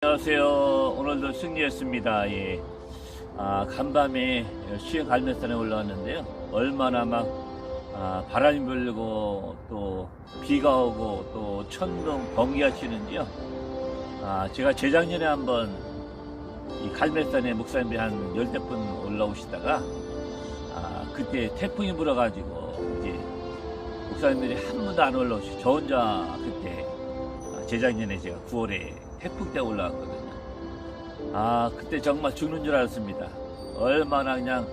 안녕하세요. 오늘도 승리했습니다. 예. 아, 간밤에 시흥 갈매산에 올라왔는데요. 얼마나 막 아, 바람이 불고 또 비가 오고 또 천둥 번개가 치는지요. 아, 제가 재작년에 한번 이 갈매산에 목사님들이 한 열대 분 올라오시다가 아, 그때 태풍이 불어가지고 이제 목사님들이 한 분도 안 올라오시고 저 혼자 그때 아, 재작년에 제가 9월에 태풍 때 올라왔거든요. 아, 그때 정말 죽는 줄 알았습니다. 얼마나 그냥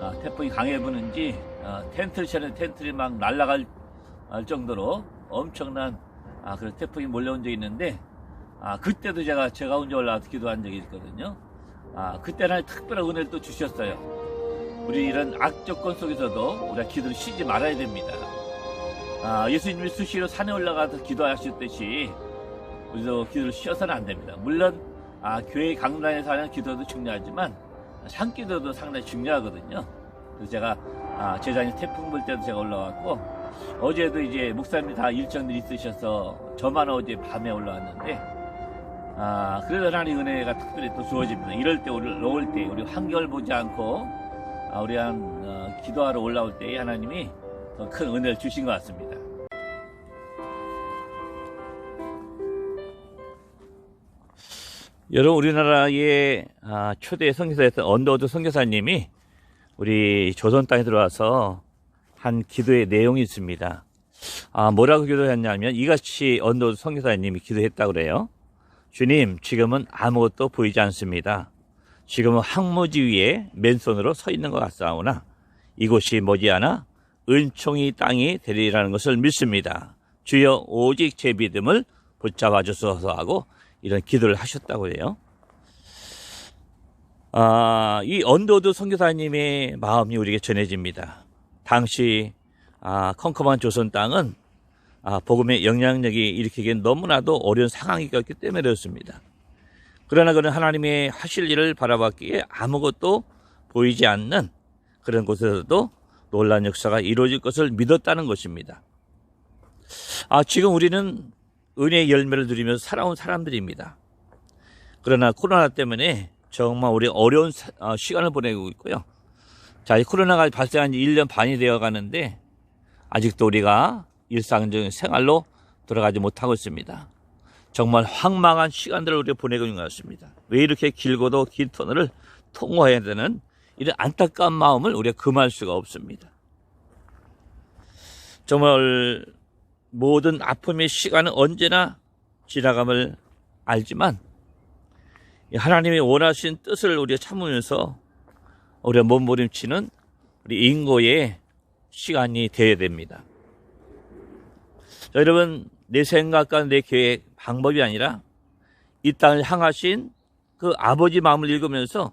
아, 태풍이 강해 부는지 아, 텐트를 쳐는 텐트를 막 날아갈 알 정도로 엄청난 아, 그런 태풍이 몰려온 적이 있는데 아, 그때도 제가 제가 혼자 올라와서 기도한 적이 있거든요. 아, 그때는 특별한 은혜를 또 주셨어요. 우리 이런 악조건 속에서도 우리가 기도를 쉬지 말아야 됩니다. 아, 예수님이 수시로 산에 올라가서 기도하셨듯이 우리도 기도를 쉬어서는 안 됩니다. 물론 아, 교회 강단에서 하는 기도도 중요하지만 산기도도 상당히 중요하거든요. 그래서 제가 아, 재작년 태풍 불 때도 제가 올라왔고 어제도 이제 목사님이 다 일정들이 있으셔서 저만 어제 밤에 올라왔는데 아, 그래도 하나님 은혜가 특별히 또 주어집니다. 이럴 때 우리 올때 우리 한결 보지 않고 아, 우리 한 어, 기도하러 올라올 때 하나님이 더 큰 은혜를 주신 것 같습니다. 여러분 우리나라의 아, 초대 선교사였던 언더우드 선교사님이 우리 조선 땅에 들어와서 한 기도의 내용이 있습니다. 아, 뭐라고 기도했냐면 이같이 언더우드 선교사님이 기도했다고 그래요. 주님, 지금은 아무것도 보이지 않습니다. 지금은 항무지 위에 맨손으로 서 있는 것 같사오나 이곳이 머지않아 은총이 땅이 되리라는 것을 믿습니다. 주여 오직 제 믿음을 붙잡아 주소서 하고 이런 기도를 하셨다고 해요. 아, 이 언더드 선교사님의 마음이 우리에게 전해집니다. 당시 아, 컴컴한 조선 땅은 아, 복음의 영향력이 일으키기엔 너무나도 어려운 상황이었기 때문에 그렇습니다. 그러나 그는 하나님의 하실 일을 바라봤기에 아무것도 보이지 않는 그런 곳에서도 놀란 역사가 이루어질 것을 믿었다는 것입니다. 아, 지금 우리는 은혜의 열매를 누리면서 살아온 사람들입니다. 그러나 코로나 때문에 정말 우리 어려운 사- 어, 시간을 보내고 있고요. 자, 이 코로나가 발생한 지 1년 반이 되어 가는데 아직도 우리가 일상적인 생활로 돌아가지 못하고 있습니다. 정말 황망한 시간들을 우리가 보내고 있는 것 같습니다. 왜 이렇게 길고도 긴 터널을 통과해야 되는 이런 안타까운 마음을 우리가 금할 수가 없습니다. 정말 모든 아픔의 시간은 언제나 지나감을 알지만 이 하나님의 원하신 뜻을 우리가 참으면서 우리가 몸부림치는 우리 인고의 시간이 되어야 됩니다. 자, 여러분 내 생각과 내 계획 방법이 아니라 이 땅을 향하신 그 아버지 마음을 읽으면서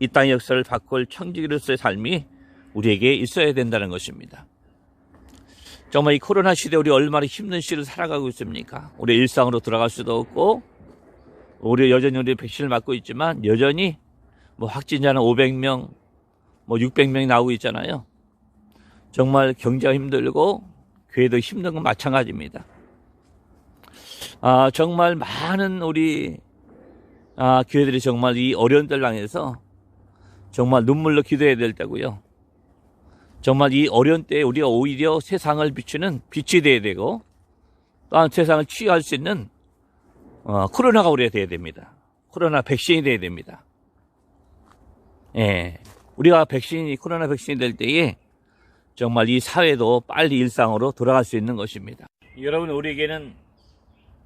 이 땅의 역사를 바꿀 청지기로서의 삶이 우리에게 있어야 된다는 것입니다. 정말 이 코로나 시대 우리 얼마나 힘든 시를 살아가고 있습니까? 우리 일상으로 돌아갈 수도 없고 우리 여전히 우리 백신을 맞고 있지만 여전히 뭐 확진자는 500명, 뭐 600명이 나오고 있잖아요. 정말 경제가 힘들고 교회도 힘든 건 마찬가지입니다. 아, 정말 많은 우리 아, 교회들이 정말 이 어려운 때 당해서 정말 눈물로 기도해야 될 때고요. 정말 이 어려운 때에 우리가 오히려 세상을 비추는 빛이 돼야 되고 또한 세상을 치유할 수 있는 어, 코로나가 우리가 돼야 됩니다. 코로나 백신이 돼야 됩니다. 예. 우리가 백신이 코로나 백신이 될 때에 정말 이 사회도 빨리 일상으로 돌아갈 수 있는 것입니다. 여러분 우리에게는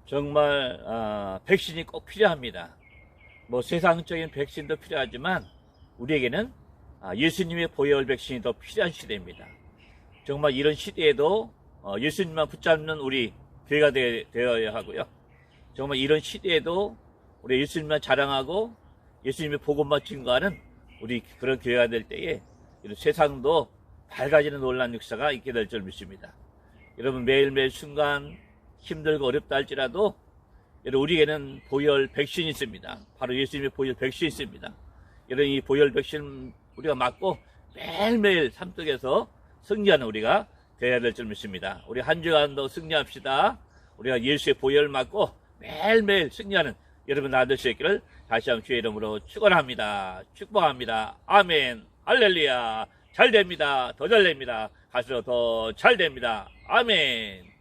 정말 아, 백신이 꼭 필요합니다. 뭐 세상적인 백신도 필요하지만 우리에게는 아, 예수님의 보혈 백신이 더 필요한 시대입니다. 정말 이런 시대에도 어, 예수님만 붙잡는 우리 교회가 되, 되어야 하고요. 정말 이런 시대에도 우리 예수님만 자랑하고 예수님의 복음만 증거하는 우리 그런 교회가 될 때에 이런 세상도 밝아지는 놀란 역사가 있게 될 줄 믿습니다. 여러분 매일매일 순간 힘들고 어렵다 할지라도 여러분 우리에게는 보혈 백신이 있습니다. 바로 예수님의 보혈 백신이 있습니다. 여러분 이 보혈 백신 우리가 맞고 매일매일 삶 속에서 승리하는 우리가 되어야 될 줄 믿습니다. 우리 한 주간도 승리합시다. 우리가 예수의 보혈 맞고 매일매일 승리하는 여러분 나들 수 있기를 다시 한번 주의 이름으로 축원합니다. 축복합니다. 아멘. 할렐루야. 잘 됩니다. 더 잘 됩니다. 갈수록 더 잘 됩니다. 아멘.